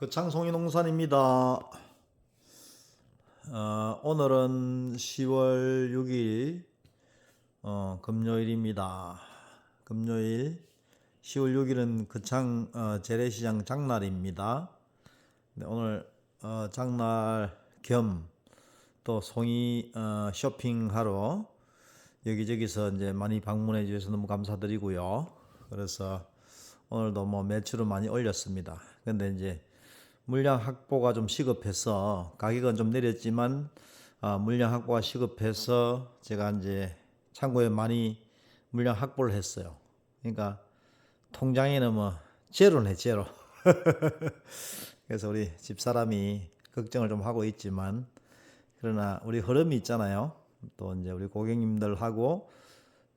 그 창송이 농산입니다. 어, 오늘은 10월 6일 어, 금요일입니다. 금요일 10월 6일은 그창 어, 재래시장 장날입니다. 네, 오늘 어, 장날 겸 또 송이 어, 쇼핑하러 여기저기서 이제 많이 방문해 주셔서 너무 감사드리고요. 그래서 오늘도 뭐 매출을 많이 올렸습니다. 근데 이제 물량 확보가 좀 시급해서 가격은 좀 내렸지만 아, 물량 확보가 시급해서 제가 이제 창고에 많이 물량 확보를 했어요. 그러니까 통장에는 뭐 제로네 제로. 그래서 우리 집 사람이 걱정을 좀 하고 있지만 그러나 우리 흐름이 있잖아요. 또 이제 우리 고객님들하고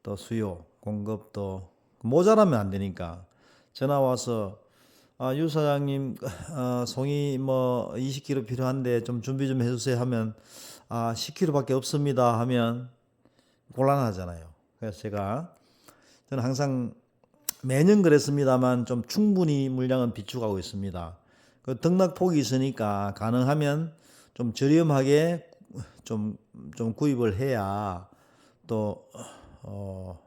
또 수요 공급도 모자라면 안 되니까 전화 와서 아, 유 사장님 어, 송이 뭐 20kg 필요한데 좀 준비 좀 해주세요 하면 아 10kg밖에 없습니다 하면 곤란하잖아요. 그래서 제가 저는 항상 매년 그랬습니다만 좀 충분히 물량은 비축하고 있습니다. 그 등락폭이 있으니까 가능하면 좀 저렴하게 좀, 좀 구입을 해야 또, 어,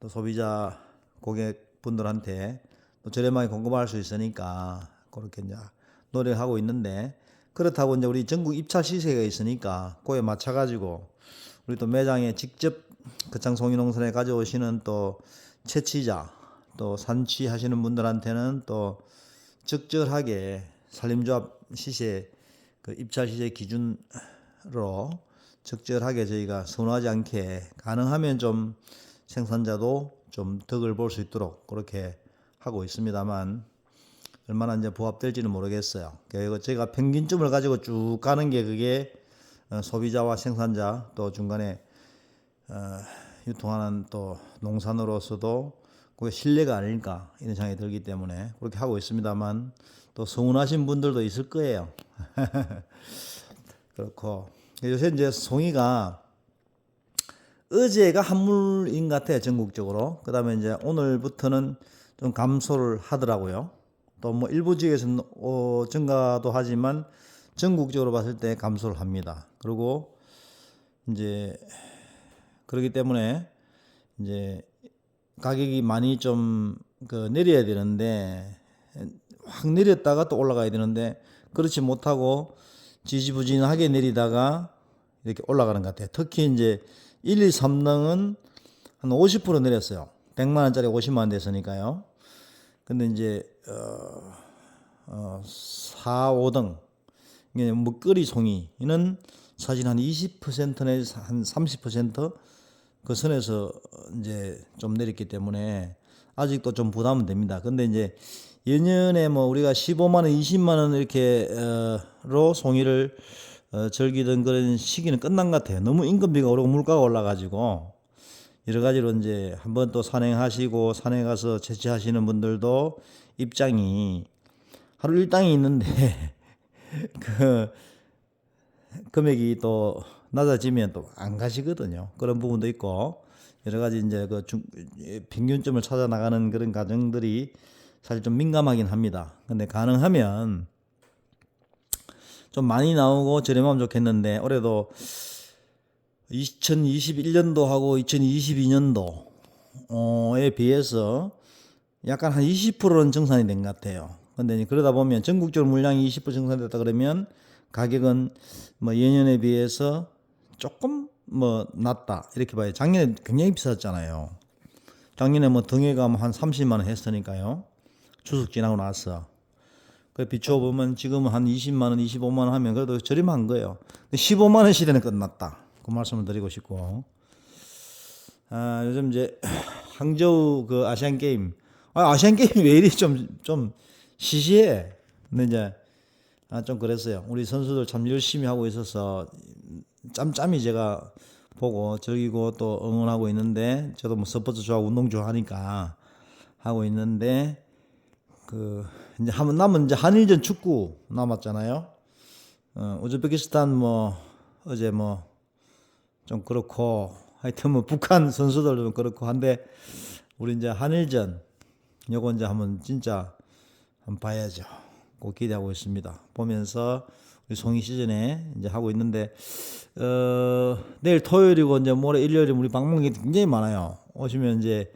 또 소비자 고객분들한테 또 저렴하게 공급할 수 있으니까 그렇게 이제 노력하고 있는데 그렇다고 이제 우리 전국 입찰 시세가 있으니까 그에 맞춰 가지고 우리 또 매장에 직접 거창 송이농산에 가져오시는 또 채취자 또 산취 하시는 분들한테는 또 적절하게 산림조합 시세 그 입찰 시세 기준으로 적절하게 저희가 선호하지 않게 가능하면 좀 생산자도 좀 덕을 볼 수 있도록 그렇게 하고 있습니다만 얼마나 이제 부합될지는 모르겠어요. 그리고 제가 평균점을 가지고 쭉 가는 게 그게 어, 소비자와 생산자 또 중간에 어, 유통하는 또 농산으로서도 그게 신뢰가 아닐까 이런 생각이 들기 때문에 그렇게 하고 있습니다만 또 서운하신 분들도 있을 거예요. 그렇고 요새 이제 송이가 어제가 한물인 것 같아요 전국적으로. 그다음에 이제 오늘부터는 좀 감소를 하더라고요. 또 뭐 일부 지역에서는 어, 증가도 하지만 전국적으로 봤을 때 감소를 합니다. 그리고 이제 그렇기 때문에 이제 가격이 많이 좀 그 내려야 되는데 확 내렸다가 또 올라가야 되는데 그렇지 못하고 지지부진하게 내리다가 이렇게 올라가는 것 같아요. 특히 이제 1, 2, 3등은 한 50% 내렸어요. 100만 원짜리 50만 원 됐으니까요. 근데 이제 어, 어 4, 5등 이게 먹거리 송이는 사실 한 20% 내지 한 30%그 선에서 이제 좀 내렸기 때문에 아직도 좀 부담은 됩니다. 근데 이제 예년에 뭐 우리가 15만 원, 20만 원 이렇게 어로 송이를 어, 즐기던 그런 시기는 끝난 것 같아요. 너무 인건비가 오르고 물가가 올라가지고 여러 가지로 이제 한번 또 산행하시고 산에 가서 채취하시는 분들도 입장이 하루 일당이 있는데 그 금액이 또 낮아지면 또 안 가시거든요. 그런 부분도 있고 여러 가지 이제 그 중, 평균점을 찾아 나가는 그런 과정들이 사실 좀 민감하긴 합니다. 근데 가능하면 좀 많이 나오고 저렴하면 좋겠는데 올해도 2021년도하고 2022년도에 비해서 약간 한 20%는 정산이 된 것 같아요. 근데 그러다 보면 전국적으로 물량이 20% 정산됐다 그러면 가격은 뭐 예년에 비해서 조금 뭐 낮다 이렇게 봐요. 작년에 굉장히 비쌌잖아요. 작년에 뭐 등에가 뭐한 30만 원 했으니까요. 추석 지나고 나서. 그 비추어 보면 지금은 한 20만 원, 25만 원 하면 그래도 저렴한 거예요. 15만 원 시대는 끝났다. 그 말씀을 드리고 싶고. 아, 요즘 이제 항저우 그 아시안 게임. 아, 아시안 게임 왜 이리 좀, 좀 시시해. 근데 이제 아, 좀 그랬어요. 우리 선수들 참 열심히 하고 있어서 짬짬이 제가 보고 즐기고 또 응원하고 있는데 저도 뭐 스포츠 좋아하고 운동 좋아하니까 하고 있는데 그 이제 한번 남은 이제 한일전 축구 남았잖아요. 어, 우즈베키스탄 뭐 어제 뭐 좀 그렇고 하여튼 뭐 북한 선수들도 그렇고 한데 우리 이제 한일전 요거 이제 한번 진짜 한번 봐야죠. 꼭 기대하고 있습니다. 보면서 우리 송이 시즌에 이제 하고 있는데 어, 내일 토요일이고 이제 모레 일요일에 우리 방문객이 굉장히 많아요. 오시면 이제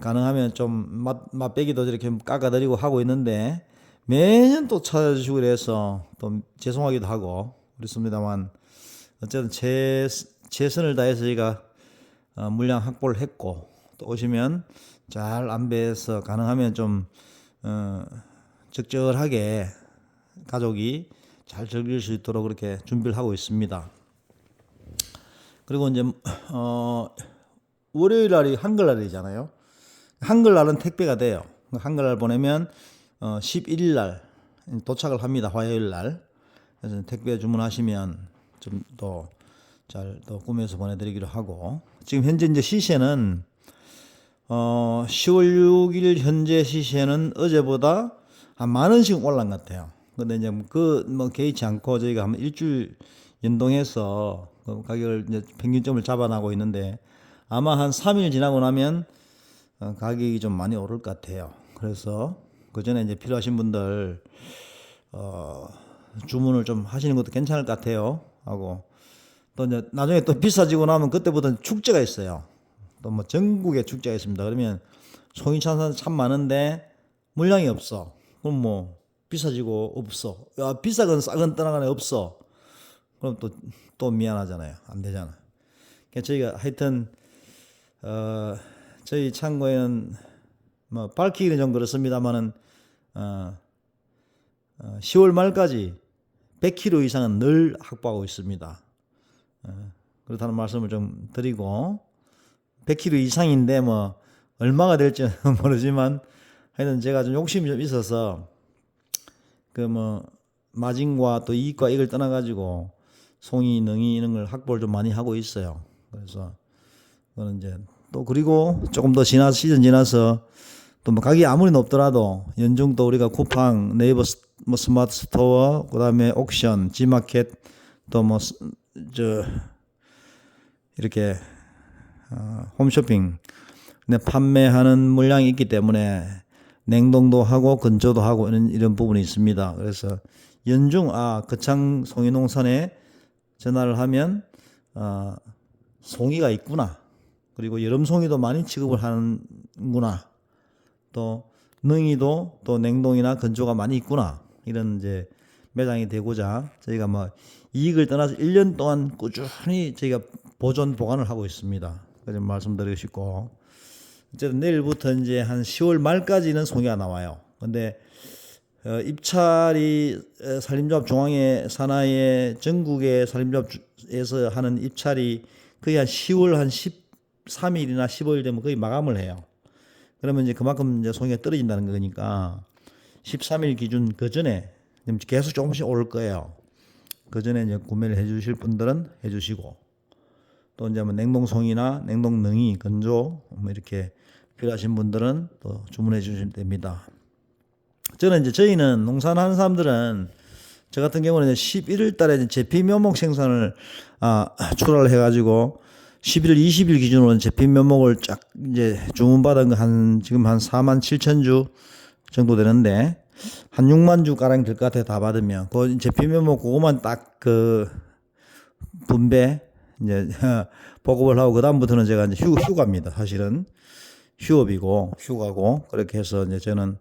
가능하면 좀 맛, 맛배기도 이렇게 깎아드리고 하고 있는데 매년 또 찾아주시고 그래서 또 죄송하기도 하고 그렇습니다만 어쨌든 제, 최선을 다해서 저희가 어, 물량 확보를 했고 또 오시면 잘 안배해서 가능하면 좀 어, 적절하게 가족이 잘 즐길 수 있도록 그렇게 준비를 하고 있습니다. 그리고 이제 어 월요일 날이 한글날이잖아요. 한글날은 택배가 돼요. 한글날 보내면 어 11일 날 도착을 합니다. 화요일 날. 그래서 택배 주문하시면 좀더 잘 또 꾸며서 보내드리기로 하고 지금 현재 이제 시세는 어 10월 6일 현재 시세는 어제보다 한 만 원씩 올란 것 같아요. 근데 이제 그뭐 개의치 않고 저희가 한 일주일 연동해서 그 가격을 이제 평균점을 잡아나고 있는데 아마 한 3일 지나고 나면 어, 가격이 좀 많이 오를 것 같아요. 그래서 그 전에 이제 필요하신 분들 어, 주문을 좀 하시는 것도 괜찮을 것 같아요. 하고 또 이제 나중에 또 비싸지고 나면 그때부터는 축제가 있어요. 또 뭐 전국에 축제가 있습니다. 그러면 송이찬산 참 많은데 물량이 없어. 그럼 뭐 비싸지고 없어. 야 비싸건 싸건 떠나가네 없어. 그럼 또 또 미안하잖아요. 안 되잖아. 그러니까 저희가 하여튼 어 저희 창고에는 뭐 밝히기는 좀 그렇습니다만은 어, 어 10월 말까지 100kg 이상은 늘 확보하고 있습니다. 어, 그렇다는 말씀을 좀 드리고 100kg 이상인데 뭐 얼마가 될지는 모르지만 하여튼 제가 좀 욕심이 좀 있어서 그 뭐 마진과 또 이익과 이익을 떠나 가지고 송이, 능이 이런 걸 확보를 좀 많이 하고 있어요. 그래서 그거는 이제 또 그리고 조금 더 지나 시즌 지나서 또 뭐 가격이 아무리 높더라도 연중 또 우리가 쿠팡, 네이버 스, 뭐 스마트 스토어, 그다음에 옥션, 지마켓 또 뭐 저 이렇게 어, 홈쇼핑 네, 판매하는 물량이 있기 때문에 냉동도 하고 건조도 하고 이런 이런 부분이 있습니다. 그래서 연중 아 거창 송이농산에 전화를 하면 어, 송이가 있구나. 그리고 여름 송이도 많이 취급을 하는구나. 또 능이도 또 냉동이나 건조가 많이 있구나. 이런 이제 매장이 되고자 저희가 뭐 이익을 떠나서 1년 동안 꾸준히 저희가 보존 보관을 하고 있습니다. 그래서 말씀드리고 싶고 어쨌든 내일부터 이제 한 10월 말까지는 송이가 나와요. 근데 어, 입찰이 어, 산림조합 중앙회 산하의 전국의 산림조합에서 하는 입찰이 거의 한 10월 한 13일이나 15일 되면 거의 마감을 해요. 그러면 이제 그만큼 이제 송이가 떨어진다는 거니까 13일 기준 그 전에 계속 조금씩 오를 거예요. 그 전에 이제 구매를 해주실 분들은 해주시고 또 이제 뭐 냉동송이나 냉동능이 건조 뭐 이렇게 필요하신 분들은 또 주문해 주시면 됩니다. 저는 이제 저희는 농사하는 사람들은 저 같은 경우는 11월 달에 제피 묘목 생산을 아, 출하를 해가지고 11월 20일 기준으로 제피 묘목을 쫙 이제 주문받은 거 한 지금 한 4만 7천 주 정도 되는데 한 6만 주 가량 될 것 같아요 다 받으면. 그 제피 묘목 그거만 딱 그 분배 이제 보급을 하고 그 다음부터는 제가 이제 휴, 휴가입니다 사실은. 휴업이고 휴가고 그렇게 해서 이제 저는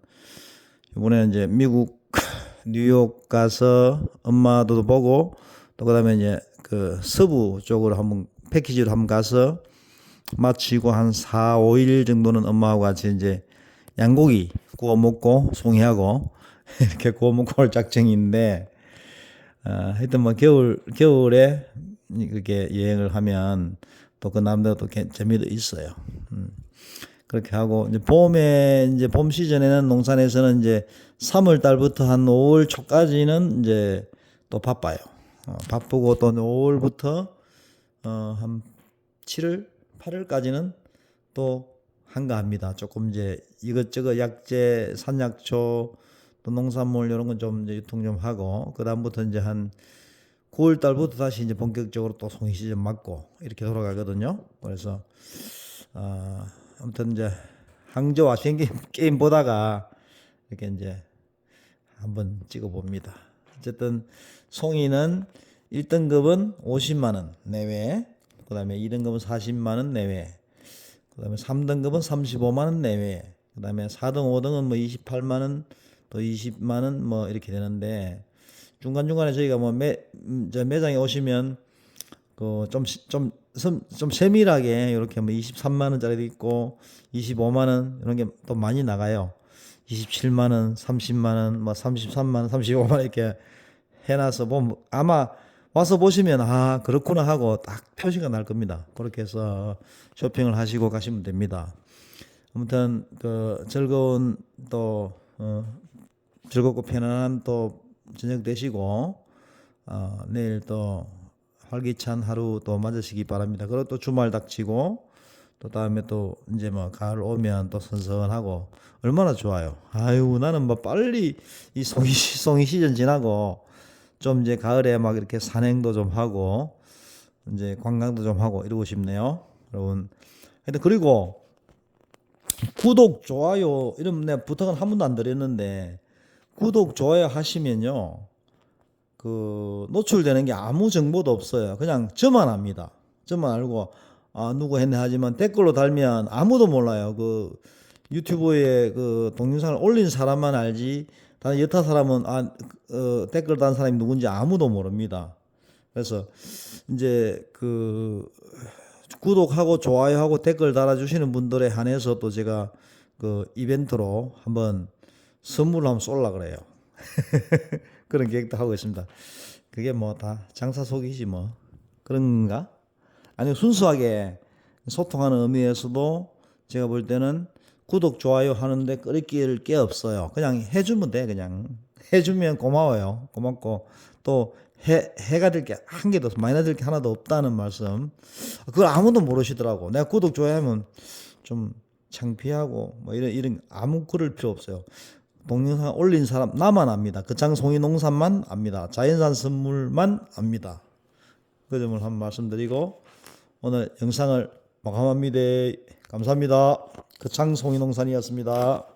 이번에 이제 미국 뉴욕 가서 엄마도 보고 또 그다음에 이제 그 서부 쪽으로 한번 패키지로 한번 가서 마치고 한 4, 5일 정도는 엄마하고 같이 이제 양고기 구워 먹고 송이하고 이렇게 구워 먹고 올 작정인데 어, 하여튼 뭐 겨울 겨울에 그렇게 여행을 하면 또그 나름대로 또 재미도 있어요. 음. 그렇게 하고 이제 봄에 이제 봄 시즌에는 농산에서는 이제 3월 달부터 한 5월 초까지는 이제 또 바빠요. 어, 바쁘고 또 5월부터 어, 한 7월, 8월까지는 또 한가합니다. 조금 이제 이것저것 약재, 산약초, 또 농산물 이런 건 좀 유통 좀 하고 그 다음부터 이제 한 9월 달부터 다시 이제 본격적으로 또 송이 시즌 맞고 이렇게 돌아가거든요. 그래서 어, 아무튼 이제 항저우 아시안 게임, 게임 보다가 이렇게 이제 한번 찍어 봅니다. 어쨌든 송이는 1등급은 50만 원 내외, 그다음에 2등급은 40만 원 내외, 그 다음에 3등급은 35만 원 내외, 그 다음에 4등, 5등은 뭐 28만 원, 또 20만 원 뭐 이렇게 되는데 중간 중간에 저희가 뭐 매 저 매장에 오시면 그 좀 좀 좀, 좀 세밀하게 이렇게 뭐 23만 원짜리도 있고 25만 원 이런 게 또 많이 나가요. 27만 원, 30만 원, 뭐 33만 원, 35만 원 이렇게 해놔서 보면 아마 와서 보시면 아 그렇구나 하고 딱 표시가 날 겁니다. 그렇게 해서 쇼핑을 하시고 가시면 됩니다. 아무튼 그 즐거운 또 어, 즐겁고 편안한 또 저녁 되시고 어, 내일 또 활기찬 하루 또 맞으시기 바랍니다. 그리고 또 주말 닥치고 또 다음에 또 이제 뭐 가을 오면 또 선선하고 얼마나 좋아요. 아유 나는 뭐 빨리 이 송이 시- 송이 시즌 지나고 좀 이제 가을에 막 이렇게 산행도 좀 하고 이제 관광도 좀 하고 이러고 싶네요. 여러분. 하여튼 그리고 구독 좋아요 이런 내가 부탁은 한 번도 안 드렸는데 구독 좋아요 하시면요. 그 노출되는 게 아무 정보도 없어요. 그냥 저만 압니다. 저만 알고 아 누구 했네 하지만 댓글로 달면 아무도 몰라요. 그 유튜브에 그 동영상을 올린 사람만 알지 다른 여타 사람은 아 어, 댓글 단 사람이 누군지 아무도 모릅니다. 그래서 이제 그 구독하고 좋아요하고 댓글 달아주시는 분들에 한해서 또 제가 그 이벤트로 한번 선물을 한번 쏠라 그래요. 그런 계획도 하고 있습니다. 그게 뭐 다 장사 속이지 뭐 그런가? 아니 순수하게 소통하는 의미에서도 제가 볼 때는 구독 좋아요 하는데 끓일 게 없어요. 그냥 해주면 돼 그냥 해주면 고마워요. 고맙고 또 해, 해가 될 게 한 개도 없어. 마이너스 될게 하나도 없다는 말씀. 그걸 아무도 모르시더라고. 내가 구독 좋아하면 좀 창피하고 뭐 이런 이런 아무 그럴 필요 없어요. 동영상 올린 사람 나만 압니다. 그창 송이 농산만 압니다. 자연산 선물만 압니다. 그 점을 한번 말씀드리고 오늘 영상을 마감합니다. 감사합니다. 그창 송이 농산이었습니다.